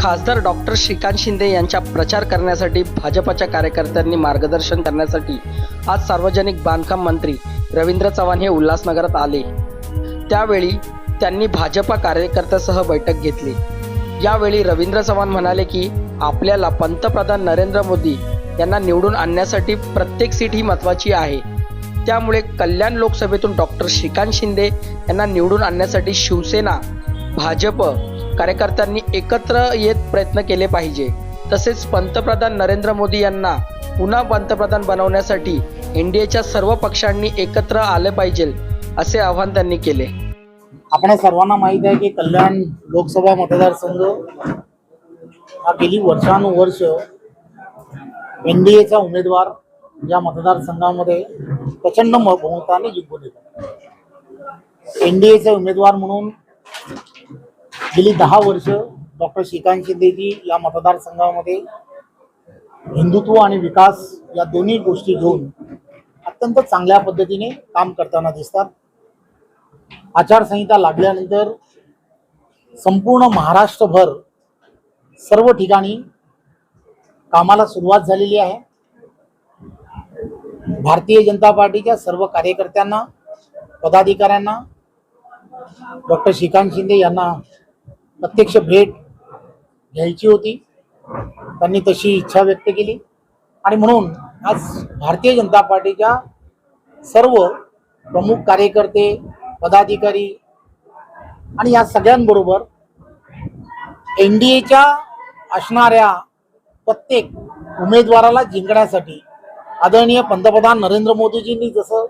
खासदार डॉक्टर श्रीकांत शिंदे यांच्या प्रचार करण्यासाठी भाजपच्या कार्यकर्त्यांनी मार्गदर्शन करण्यासाठी आज सार्वजनिक बांधकाम मंत्री रवींद्र चव्हाण हे उल्हासनगरात आले. त्यावेळी त्यांनी भाजपा कार्यकर्त्यासह बैठक घेतली. यावेळी रवींद्र चव्हाण म्हणाले की आपल्याला पंतप्रधान नरेंद्र मोदी यांना निवडून आणण्यासाठी प्रत्येक सीट ही महत्त्वाची आहे. त्यामुळे कल्याण लोकसभेतून डॉक्टर श्रीकांत शिंदे यांना निवडून आणण्यासाठी शिवसेना भाजप कार्यकर्त्यांनी एकत्र येत प्रयत्न केले पाहिजे. तसेच पंतप्रधान नरेंद्र मोदी यांना पुन्हा पंतप्रधान बनवण्यासाठी एनडीएच्या सर्व पक्षांनी एकत्र आले पाहिजे असे आवाहन त्यांनी केले. आपल्या सर्वांना माहीत आहे की कल्याण लोकसभा मतदारसंघ हा गेली वर्षानुवर्ष एन डी एचा उमेदवार या मतदारसंघामध्ये प्रचंड बहुमताने जिंकून येतो. एन डी उमेदवार म्हणून गेली दहा वर्ष डॉक्टर श्रीकांत शिंदेजी या मतदारसंघामध्ये हिंदुत्व आणि विकास या दोन्ही गोष्टी घेऊन अत्यंत चांगल्या पद्धतीने काम करताना दिसतात. आचारसंहिता लागल्यानंतर संपूर्ण महाराष्ट्रभर सर्व ठिकाणी कामाला सुरुवात झालेली आहे. भारतीय जनता पार्टीच्या सर्व कार्यकर्त्यांना पदाधिकाऱ्यांना डॉक्टर श्रीकांत शिंदे यांना प्रत्यक्ष भेट घ्यायची होती. त्यांनी तशी इच्छा व्यक्त केली. आणि म्हणून आज भारतीय जनता पार्टीच्या सर्व प्रमुख कार्यकर्ते पदाधिकारी आणि या सगळ्यांबरोबर एन डी एच्या असणाऱ्या प्रत्येक उमेदवाराला जिंकण्यासाठी आदरणीय पंतप्रधान नरेंद्र मोदीजींनी जसं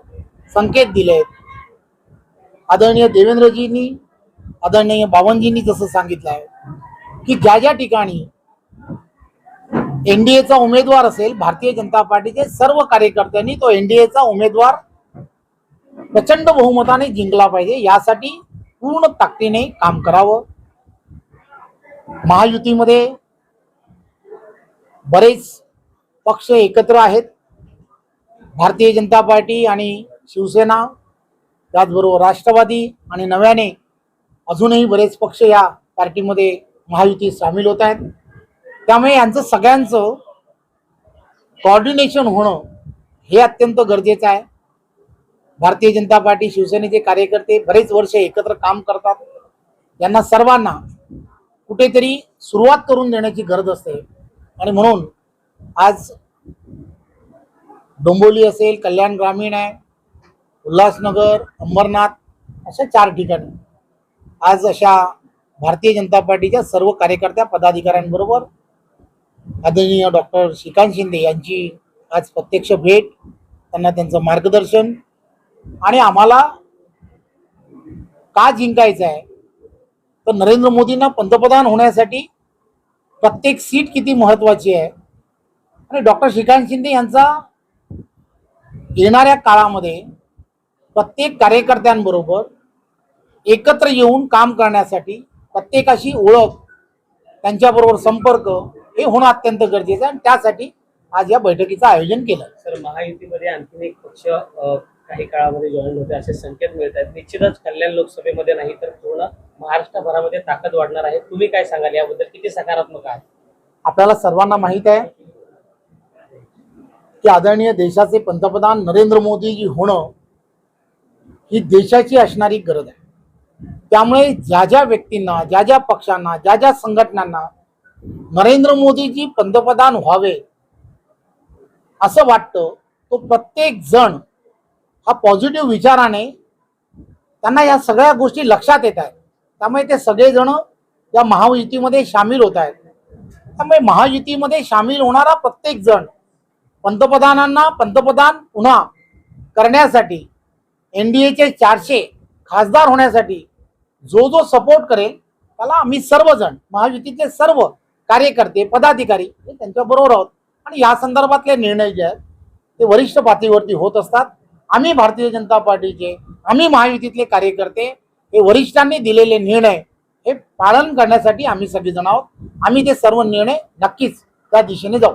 संकेत दिले आहेत आदरणीय देवेंद्रजींनी आदरणीय बावनजींनी जसं सांगितलं आहे की ज्या ज्या ठिकाणी एनडीएचा उमेदवार असेल भारतीय जनता पार्टीचे सर्व कार्यकर्त्यांनी तो एनडीएचा उमेदवार प्रचंड बहुमताने जिंकला पाहिजे यासाठी पूर्ण ताकदीने काम करावं. महायुतीमध्ये बरेच पक्ष एकत्र आहेत. भारतीय जनता पार्टी आणि शिवसेना त्याचबरोबर राष्ट्रवादी आणि नव्याने अजूनही बरेच पक्ष या पार्टीमध्ये महायुती सामील होत आहेत. त्यामुळे यांचं सगळ्यांचं कॉर्डिनेशन होणं हे अत्यंत गरजेचं आहे. भारतीय जनता पार्टी शिवसेनेचे कार्यकर्ते बरेच वर्ष एकत्र काम करतात. यांना सर्वांना कुठेतरी सुरुवात करून देण्याची गरज असते. आणि म्हणून आज डोंबोली असेल कल्याण ग्रामीण आहे उल्हासनगर अंबरनाथ अशा चार ठिकाणी आज अशा भारतीय जनता पार्टीच्या सर्व कार्यकर्त्या पदाधिकाऱ्यांबरोबर आदरणीय डॉक्टर श्रीकांत शिंदे यांची आज प्रत्यक्ष भेट त्यांना त्यांचं मार्गदर्शन आणि आम्हाला का जिंकायचं आहे? तर नरेंद्र मोदींना पंतप्रधान होण्यासाठी प्रत्येक सीट किती महत्वाची आहे? आणि डॉक्टर श्रीकांत शिंदे यांचा येणाऱ्या काळामध्ये प्रत्येक कार्यकर्त्यांबरोबर एकत्र येऊन काम करण्यासाठी प्रत्येकाशी ओळख त्यांच्याबरोबर संपर्क हे होणं अत्यंत गरजेचं आहे. आणि त्यासाठी आज या बैठकीचं आयोजन केलं. सर महायुतीमध्ये आणखीन एक पक्ष काही काळामध्ये जॉईन होते असे संकेत मिळत आहेत. निश्चितच कल्याण लोकसभेमध्ये नाही तर पूर्ण महाराष्ट्रभरामध्ये ताकद वाढणार आहे. तुम्ही काय सांगाल? याबद्दल किती सकारात्मक आहे? आपल्याला सर्वांना माहीत आहे की आदरणीय देशाचे पंतप्रधान नरेंद्र मोदीजी होणं ही देशाची असणारी गरज आहे. त्यामुळे ज्या ज्या व्यक्तींना ज्या ज्या पक्षांना ज्या ज्या संघटनांना नरेंद्र मोदीजी पंतप्रधान व्हावे असं वाटतं तो प्रत्येक जण हा पॉझिटिव्ह विचाराने त्यांना या सगळ्या गोष्टी लक्षात येत आहेत. त्यामुळे ते सगळेजण या महायुतीमध्ये सामील होत आहेत. त्यामुळे महायुतीमध्ये सामील होणारा प्रत्येक जण पंतप्रधानांना पंतप्रधान पुन्हा करण्यासाठी एन डी एचे चारशे खासदार होण्यासाठी जो जो सपोर्ट करेल त्याला आम्ही सर्वजण महायुतीचे सर्व कार्यकर्ते पदाधिकारी हे त्यांच्या बरोबर आहोत. आणि या संदर्भातले निर्णय जे आहेत ते वरिष्ठ पातळीवरती होत असतात. आम्ही भारतीय जनता पार्टीचे आम्ही महायुतीतले कार्यकर्ते हे वरिष्ठांनी दिलेले निर्णय हे पालन करण्यासाठी आम्ही सगळेजण आहोत. आम्ही ते सर्व निर्णय नक्कीच त्या दिशेने जाऊ.